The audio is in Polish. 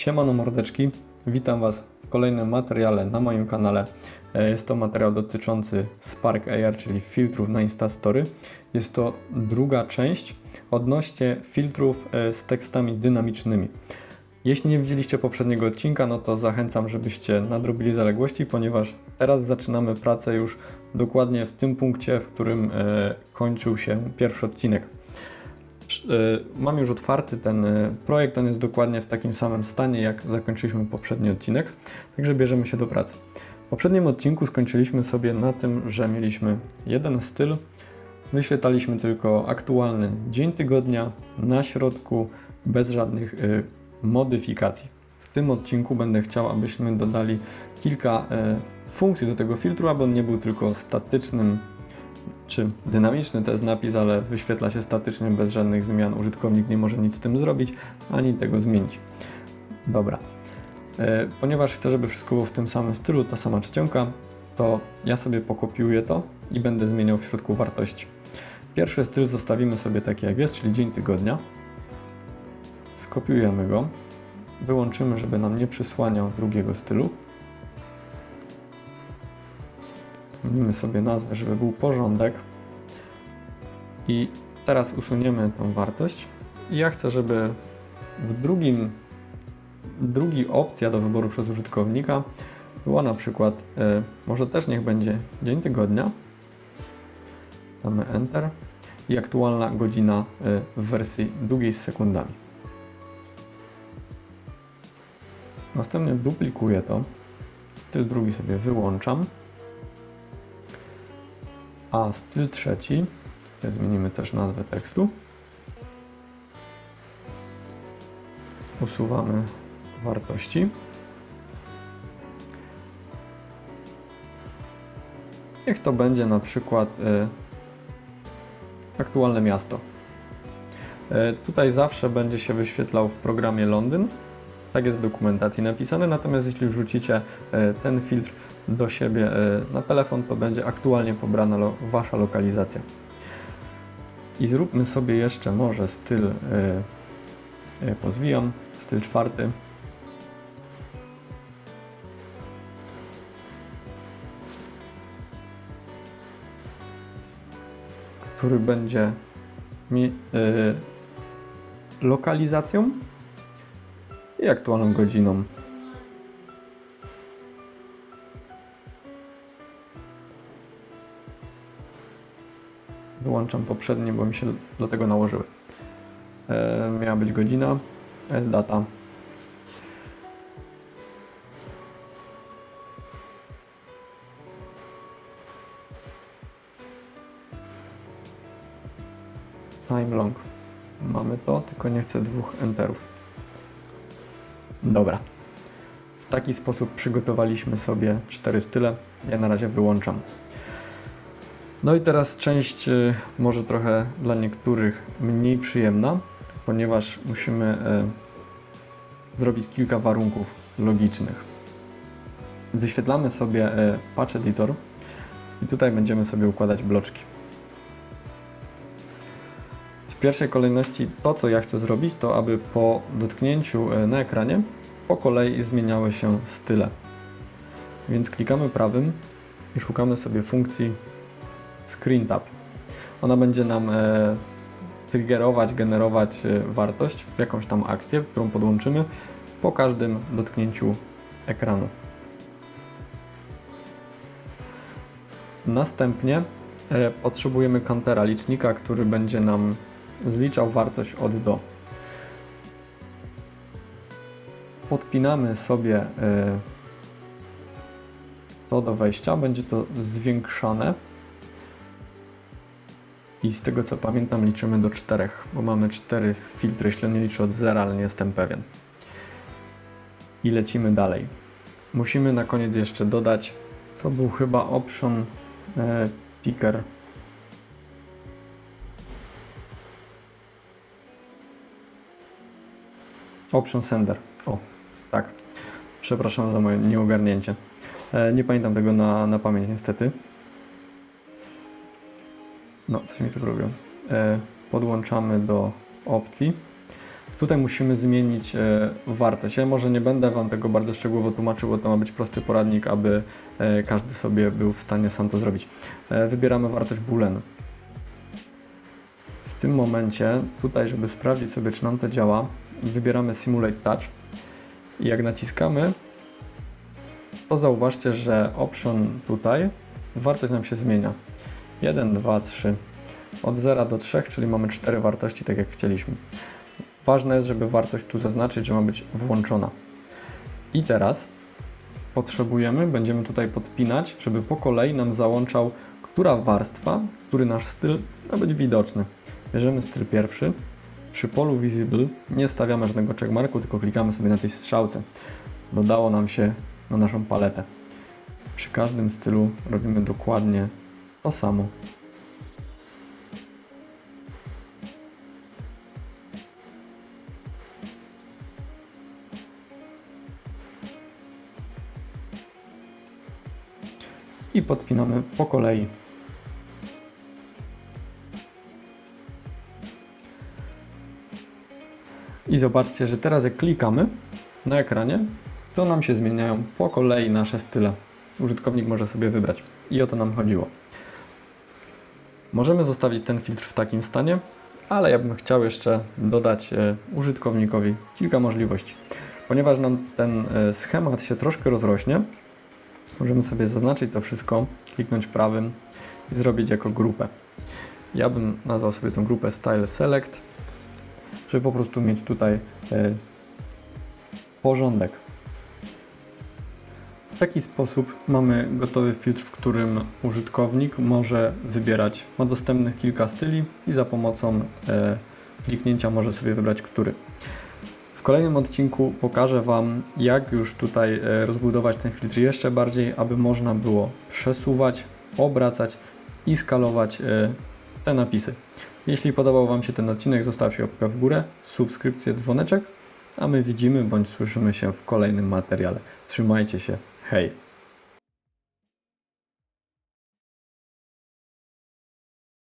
Siemano mordeczki, witam Was w kolejnym materiale na moim kanale. E, Jest to materiał dotyczący Spark AR, czyli filtrów na Instastory. Jest to druga część odnośnie filtrów e, z tekstami dynamicznymi. Jeśli nie widzieliście poprzedniego odcinka, no to zachęcam, żebyście nadrobili zaległości, ponieważ teraz zaczynamy pracę już dokładnie w tym punkcie, w którym e, kończył się pierwszy odcinek. Y, Mam już otwarty ten y, projekt, on jest dokładnie w takim samym stanie, jak zakończyliśmy poprzedni odcinek, także bierzemy się do pracy. W poprzednim odcinku skończyliśmy sobie na tym, że mieliśmy jeden styl, wyświetlaliśmy tylko aktualny dzień tygodnia na środku, bez żadnych y, modyfikacji. W tym odcinku będę chciał, abyśmy dodali kilka y, funkcji do tego filtru, aby on nie był tylko statycznym czy dynamiczny to jest napis, ale wyświetla się statycznie bez żadnych zmian. Użytkownik nie może nic z tym zrobić, ani tego zmienić. Dobra. E, ponieważ chcę, żeby wszystko było w tym samym stylu, ta sama czcionka, to ja sobie pokopiuję to i będę zmieniał w środku wartości. Pierwszy styl zostawimy sobie taki jak jest, czyli dzień tygodnia. Skopiujemy go. Wyłączymy, żeby nam nie przysłaniał drugiego stylu. Zmienimy sobie nazwę, żeby był porządek. I teraz usuniemy tą wartość. I ja chcę, żeby w drugim, drugi opcja do wyboru przez użytkownika była na przykład, e, może też niech będzie dzień tygodnia. Damy Enter i aktualna godzina e, w wersji długiej z sekundami. Następnie duplikuję to. Styl drugi sobie wyłączam. A styl trzeci, tutaj zmienimy też nazwę tekstu. Usuwamy wartości. Niech to będzie na przykład y, aktualne miasto. Y, tutaj zawsze będzie się wyświetlał w programie Londyn. Tak jest w dokumentacji napisane, natomiast jeśli wrzucicie y, ten filtr do siebie y, na telefon, to będzie aktualnie pobrana lo Wasza lokalizacja. I zróbmy sobie jeszcze może styl, y, y, pozwijam, styl czwarty. Który będzie mi lokalizacją i aktualną godziną. Wyłączam poprzednie, bo mi się do tego nałożyły. E, miała być godzina, jest data. Time long. Mamy to, tylko nie chcę dwóch enterów. Dobra. W taki sposób przygotowaliśmy sobie cztery style. Ja na razie wyłączam. No i teraz część y, może trochę dla niektórych mniej przyjemna, ponieważ musimy y, zrobić kilka warunków logicznych. Wyświetlamy sobie y, Patch Editor i tutaj będziemy sobie układać bloczki. W pierwszej kolejności to, co ja chcę zrobić, to aby po dotknięciu na ekranie po kolei zmieniały się style. Więc klikamy prawym i szukamy sobie funkcji Screen Tab. Ona będzie nam e, triggerować, generować e, wartość, jakąś tam akcję, którą podłączymy po każdym dotknięciu ekranu. Następnie e, potrzebujemy countera licznika, który będzie nam zliczał wartość od do. Podpinamy sobie e, to do wejścia, będzie to zwiększane. I z tego co pamiętam liczymy do czterech, bo mamy cztery filtry, jeśli nie liczy od zera, ale nie jestem pewien. I lecimy dalej. Musimy na koniec jeszcze dodać, to był chyba option e, picker. Option sender. O, tak. Przepraszam za moje nieogarnięcie. E, nie pamiętam tego na, na pamięć niestety. No, coś mi tu robią. E, podłączamy do opcji. Tutaj musimy zmienić e, wartość. Ja może nie będę Wam tego bardzo szczegółowo tłumaczył, bo to ma być prosty poradnik, aby e, każdy sobie był w stanie sam to zrobić. Wybieramy wartość boolean. W tym momencie, tutaj, żeby sprawdzić sobie, czy nam to działa, wybieramy Simulate Touch i jak naciskamy, to zauważcie, że option tutaj, wartość nam się zmienia. 1, 2, 3. Od 0 do 3, czyli mamy 4 wartości, tak jak chcieliśmy. Ważne jest, żeby wartość tu zaznaczyć, że ma być włączona. I teraz potrzebujemy, będziemy tutaj podpinać, żeby po kolei nam załączał, która warstwa, który nasz styl ma być widoczny. Bierzemy styl pierwszy. Przy polu Visible nie stawiamy żadnego checkmarku, tylko klikamy sobie na tej strzałce. Dodało nam się na naszą paletę. Przy każdym stylu robimy dokładnie to samo. I podpinamy po kolei. I zobaczcie, że teraz jak klikamy na ekranie, to nam się zmieniają po kolei nasze style. Użytkownik może sobie wybrać. I o to nam chodziło. Możemy zostawić ten filtr w takim stanie, ale ja bym chciał jeszcze dodać e, użytkownikowi kilka możliwości. Ponieważ nam ten e, schemat się troszkę rozrośnie, możemy sobie zaznaczyć to wszystko, kliknąć prawym i zrobić jako grupę. Ja bym nazwał sobie tą grupę Style Select, żeby po prostu mieć tutaj e, porządek. Taki sposób mamy gotowy filtr, w którym użytkownik może wybierać, ma dostępnych kilka styli i za pomocą e, kliknięcia może sobie wybrać który. W kolejnym odcinku pokażę Wam, jak już tutaj e, rozbudować ten filtr jeszcze bardziej, aby można było przesuwać, obracać i skalować e, te napisy. Jeśli podobał Wam się ten odcinek, zostawcie łapkę w górę, subskrypcję, dzwoneczek, a my widzimy bądź słyszymy się w kolejnym materiale. Trzymajcie się, hej!